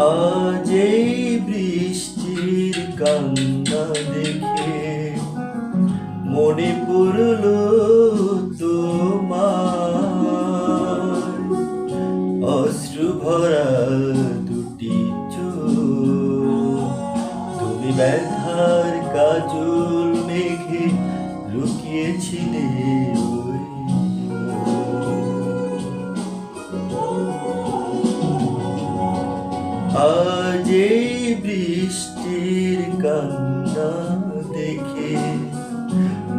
আজ বৃষ্টির কান্না দেখে মনে পড়ল তোমার অশ্রু ভরা দুটি তুমি ব্যথার কাজল মেঘে লুকিয়েছিলে আজ বৃষ্টির কান্না দেখে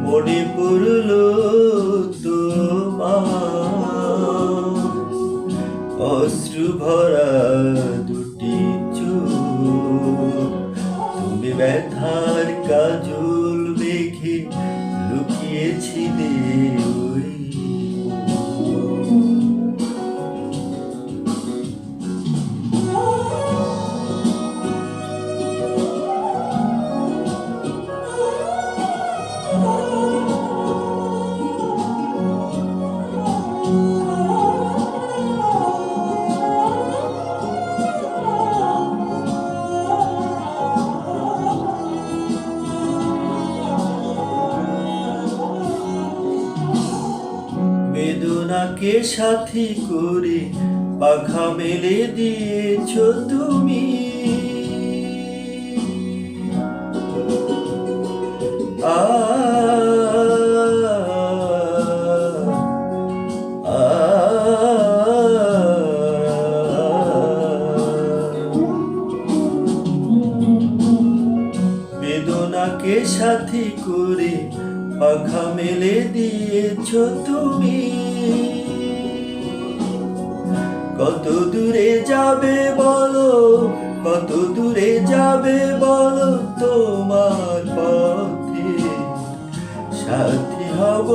মনে পড়ল তোমার। অশ্রু ভরা দুটি চোখ, তুমি ব্যথার কাজল মেঘে লুকিয়েছিলে ওই বেদনাকে সাথী করে পাখা মেলে দিয়েছ তুমি বেদনাকে সাথী করে পাখা মেলে দিয়েছ তুমি কত দূরে যাবে বলো, কত দূরে যাবে বলো তোমার পথে? সাথী হব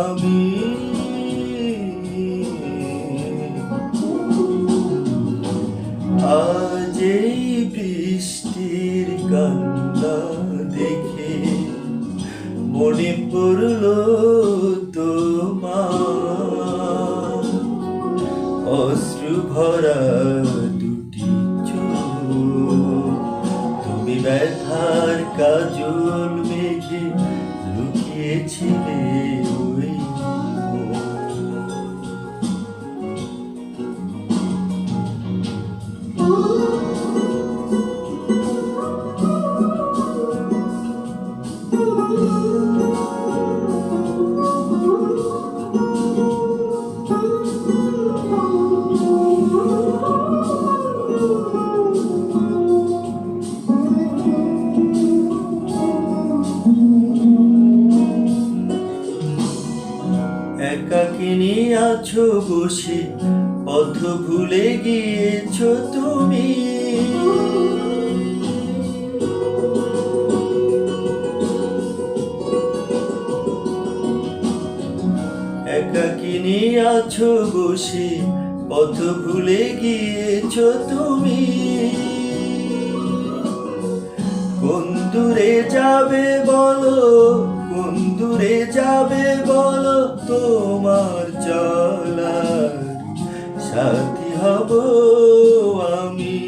আমি। আজ বৃষ্টির কান্না দেখে পড়ল দুটি তুমি ব্যথার কাজল মেঘে লুকিয়েছিলে ওই মন। একাকিনী আছো বসে? পথ ভুলে গিয়েছো তুমি। একাকিনী আছো বসে? পথ ভুলে গিয়েছো তুমি। কোন দূরে যাবে বলো? কোন দূরে যাবে তোমার চলার সাথী হব আমি।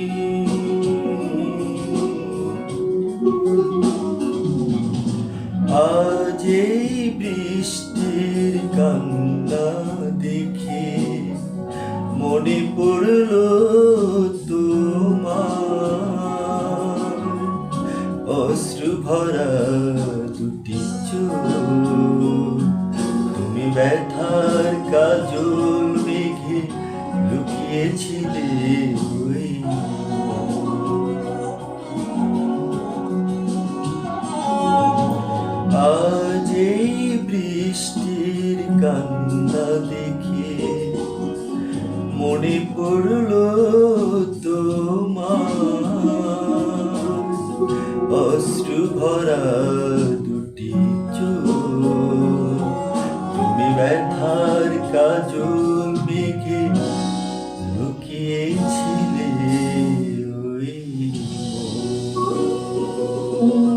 আজ এই বৃষ্টির কান্না দেখে মনে পড়ল তোমার। অশ্রু ভরা দুটি চোখ ব্যথার কাজল মেঘে লুকিয়েছিলে ওই আজ এই বৃষ্টির কান্দা দেখে মনে পড়ল তোমার অশ্রু ভরা দুটি রাজু